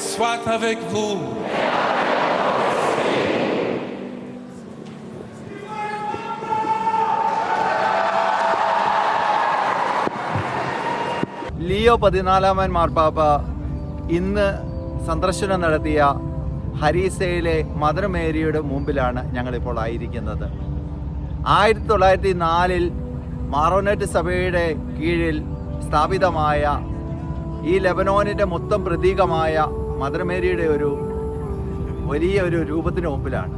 soit avec vous. Leo പതിനാലാമൻ മാർപ്പാപ്പ ഇന്ന് സന്ദർശനം നടത്തിയ ഹരീസയിലെ മദർ മേരിയുടെ മുമ്പിലാണ് ഞങ്ങളിപ്പോൾ ആയിരിക്കുന്നത് ആയിരത്തി തൊള്ളായിരത്തി നാലിൽ മാറോനെറ്റ് സഭയുടെ കീഴിൽ സ്ഥാപിതമായ ഈ ലെബനോനിന്റെ മൊത്തം പ്രതീകമായ മദർ മേരിയുടെ ഒരു വലിയ ഒരു രൂപത്തിന് മുമ്പിലാണ്.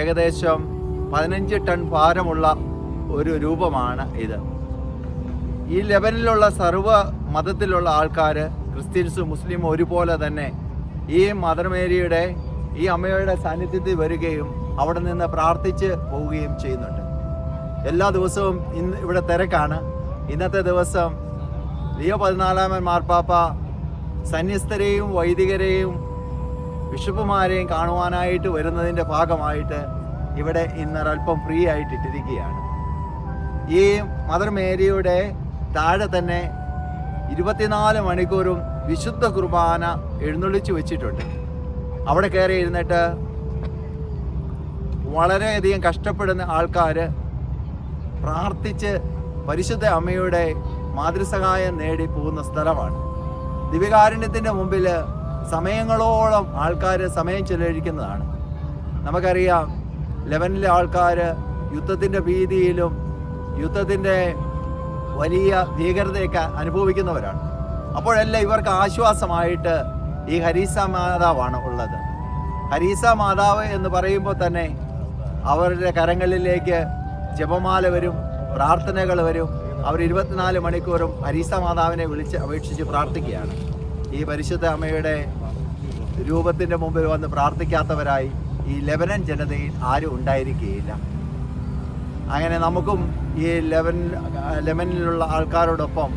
ഏകദേശം പതിനഞ്ച് ടൺ ഭാരമുള്ള ഒരു രൂപമാണ് ഇത്. ഈ ലെവലിലുള്ള സർവ മതത്തിലുള്ള ആൾക്കാർ ക്രിസ്ത്യൻസും മുസ്ലിമും ഒരുപോലെ തന്നെ ഈ മദർ മേരിയുടെ ഈ അമ്മയുടെ സാന്നിധ്യത്തിൽ വരികയും അവിടെ നിന്ന് പ്രാർത്ഥിച്ച് പോവുകയും ചെയ്യുന്നുണ്ട്. എല്ലാ ദിവസവും ഇന്ന് ഇവിടെ തിരക്കാണ്. ഇന്നത്തെ ദിവസം ലിയോ പതിനാലാമൻ മാർപ്പാപ്പ സന്യസ്തരെയും വൈദികരെയും ബിഷപ്പുമാരെയും കാണുവാനായിട്ട് വരുന്നതിന്റെ ഭാഗമായിട്ട് ഇവിടെ ഇന്നൊരൽപ്പം ഫ്രീ ആയിട്ട് ഇട്ടിരിക്കുകയാണ് ഈ മദർ മേരിയുടെ താഴെ തന്നെ ഇരുപത്തിനാല് മണിക്കൂറും വിശുദ്ധ കുർബാന എഴുന്നള്ളിച്ച് വെച്ചിട്ടുണ്ട്. അവിടെ കയറി ഇരുന്നിട്ട് വളരെയധികം കഷ്ടപ്പെടുന്ന ആൾക്കാർ പ്രാർത്ഥിച്ച് പരിശുദ്ധ അമ്മയുടെ മാതൃസഹായം നേടി പോകുന്ന സ്ഥലമാണ്. ദിവ്യകാരുണ്യത്തിന്റെ മുമ്പിൽ സമയങ്ങളോളം ആൾക്കാർ സമയം ചെലവഴിക്കുന്നതാണ്. നമുക്കറിയാം ലെവനിലെ ആൾക്കാർ യുദ്ധത്തിന്റെ ഭീതിയിലും യുദ്ധത്തിന്റെ വലിയ ഭീകരതയൊക്കെ അനുഭവിക്കുന്നവരാണ്. അപ്പോഴെല്ലാം ഇവർക്ക് ആശ്വാസമായിട്ട് ഈ ഹരീസ മാതാവാണ് ഉള്ളത്. ഹരീസ മാതാവ് എന്ന് പറയുമ്പോൾ തന്നെ അവരുടെ കരങ്ങളിലേക്ക് ജപമാല വരും പ്രാർത്ഥനകൾ വരും അവർ ഇരുപത്തിനാല് മണിക്കൂറും ഹരീസ മാതാവിനെ വിളിച്ച് അപേക്ഷിച്ച് പ്രാർത്ഥിക്കുകയാണ്. ഈ പരിശുദ്ധ അമ്മയുടെ രൂപത്തിന്റെ മുമ്പിൽ വന്ന് പ്രാർത്ഥിക്കാത്തവരായി ഈ ലെബനൻ ജനതയിൽ ആരും ഉണ്ടായിരിക്കുകയില്ല. അങ്ങനെ നമുക്കും ഈ ലെവൻ ലെമനിലുള്ള ആൾക്കാരോടൊപ്പം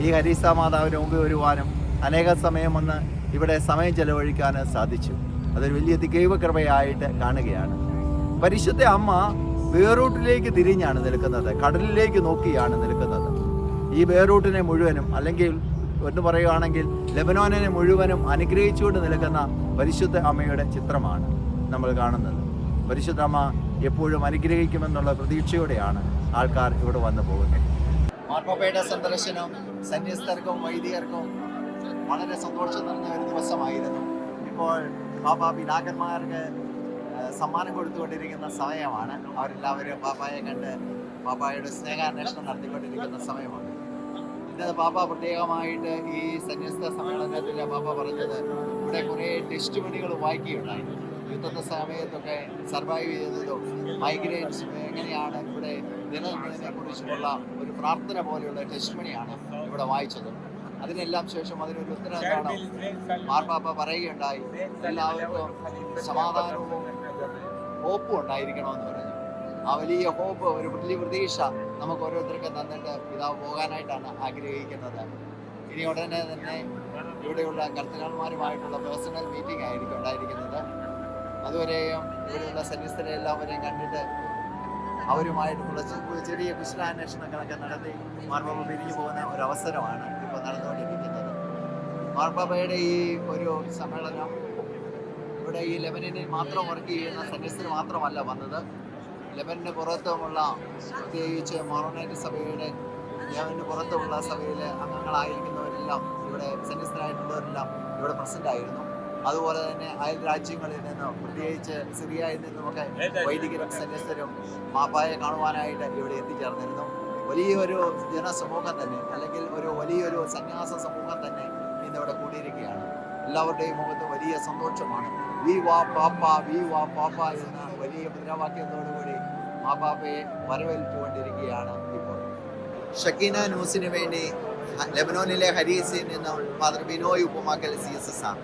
ഈ ഹരീസ മാതാവിന് മുമ്പിൽ വരുവാനും അനേക സമയം വന്ന് ഇവിടെ സമയം ചെലവഴിക്കാൻ സാധിച്ചു. അതൊരു വലിയ ദൈവകൃപയായിട്ട് കാണുകയാണ്. പരിശുദ്ധ അമ്മ വേറൂട്ടിലേക്ക് തിരിഞ്ഞാണ് നിൽക്കുന്നത്. കടലിലേക്ക് നോക്കിയാണ് നിൽക്കുന്നത്. ഈ വേറൂട്ടിനെ മുഴുവനും അല്ലെങ്കിൽ എന്ന് പറയുകയാണെങ്കിൽ ലെബനോനെ മുഴുവനും അനുഗ്രഹിച്ചുകൊണ്ട് നിൽക്കുന്ന പരിശുദ്ധ അമ്മയുടെ ചിത്രമാണ് നമ്മൾ കാണുന്നത്. പരിശുദ്ധ അമ്മ എപ്പോഴും അനുഗ്രഹിക്കുമെന്നുള്ള പ്രതീക്ഷയോടെയാണ് ആൾക്കാർ ഇവിടെ വന്നു പോകുന്നത്. മാർപ്പാപ്പയുടെ സന്ദർശനം സന്യസ്തർക്കും വൈദികർക്കും വളരെ സന്തോഷം നിറഞ്ഞ ഒരു ദിവസമായിരുന്നു. ഇപ്പോൾ പാപ്പ പിതാക്കന്മാർക്ക് സമ്മാനം കൊടുത്തുകൊണ്ടിരിക്കുന്ന സമയമാണ്. അവരെല്ലാവരും പാപ്പായെ കണ്ട് പാപ്പായുടെ സ്നേഹാന്വേഷണം നടത്തിക്കൊണ്ടിരിക്കുന്ന സമയമാണ്. ഇന്നത് പാപ്പ പ്രത്യേകമായിട്ട് ഈ സന്യസ്ത സമ്മേളനത്തിൽ പാപ്പ പറഞ്ഞത് ഇവിടെ കുറേ ടെസ്റ്റ് മണികൾ വായിക്കുകയുണ്ടായി. യുദ്ധത്തെ സമയത്തൊക്കെ സർവൈവ് ചെയ്തതും മൈഗ്രേറ്റ്സ് എങ്ങനെയാണ് ഇവിടെ നിലനിൽക്കുന്നതിനെ കുറിച്ചുള്ള ഒരു പ്രാർത്ഥന പോലെയുള്ള ടെസ്റ്റ് മണിയാണ് ഇവിടെ വായിച്ചത്. അതിനെല്ലാം ശേഷം അതിനൊരു ഉത്തരം എന്താണ് മാർപ്പാപ്പ പറയുകയുണ്ടായി. എല്ലാവർക്കും സമാധാനവും ഹോപ്പും ഉണ്ടായിരിക്കണമെന്ന് പറഞ്ഞു. ആ വലിയ ഹോപ്പ് ഒരു വലിയ പ്രതീക്ഷ നമുക്ക് ഓരോരുത്തർക്കും തന്നിട്ട് പിതാവ് പോകാനായിട്ടാണ് ആഗ്രഹിക്കുന്നത്. ഇനി ഉടനെ തന്നെ ഇവിടെയുള്ള കർത്തകന്മാരുമായിട്ടുള്ള പേഴ്സണൽ മീറ്റിംഗ് ആയിരിക്കും ഉണ്ടായിരിക്കുന്നത്. അതുവരെയും ഇവിടെയുള്ള സന്യസ്തരെ എല്ലാവരെയും കണ്ടിട്ട് അവരുമായിട്ടുള്ള ചെറിയ കുശലാന്വേഷണങ്ങളൊക്കെ നടത്തി മാർപ്പാപ്പ പിരിഞ്ഞു പോകുന്ന ഒരു അവസരമാണ് ഇപ്പോൾ നടന്നുകൊണ്ടിരിക്കുന്നത്. മാർപ്പാപ്പയുടെ ഈ ഒരു സമ്മേളനം ഇവിടെ ഈ ലെബനനിൽ മാത്രം വർക്ക് ചെയ്യുന്ന സന്യസ്തർ മാത്രമല്ല വന്നത്. ലെബനന് പുറത്തുമുള്ള പ്രത്യേകിച്ച് മൊറോണൈറ്റ് സഭയുടെ ലെബനന് പുറത്തുമുള്ള സഭയിലെ അംഗങ്ങളായിരിക്കുന്നവരെല്ലാം ഇവിടെ സന്യസ്തരായിട്ടുള്ളവരെല്ലാം ഇവിടെ പ്രസന്റ് ആയിരുന്നു. അതുപോലെ തന്നെ അയൽ രാജ്യങ്ങളിൽ നിന്നും പ്രത്യേകിച്ച് സിറിയയിൽ നിന്നുമൊക്കെ വൈദികരും സന്യസ്തരും മാപ്പായെ കാണുവാനായിട്ട് ഇവിടെ എത്തിച്ചേർന്നിരുന്നു. വലിയൊരു ജനസമൂഹം തന്നെ അല്ലെങ്കിൽ ഒരു വലിയൊരു സന്യാസ സമൂഹം തന്നെ ഇന്നിവിടെ കൂടിയിരിക്കുകയാണ്. എല്ലാവരുടെയും മുഖത്ത് വലിയ സന്തോഷമാണ്. വി വാ പാപ്പ വി വാ പാപ്പ എന്ന വലിയ മുദ്രാവാക്യത്തോടുകൂടി മാപ്പാപ്പയെ വരവേൽപ്പുകൊണ്ടിരിക്കുകയാണ് ഇപ്പോൾ. ഷക്കീന ന്യൂസിന് വേണ്ടി ലെബനോനിലെ ഹരീസിൽ നിന്ന് father Binoy Uppumakkal C S S ആണ്.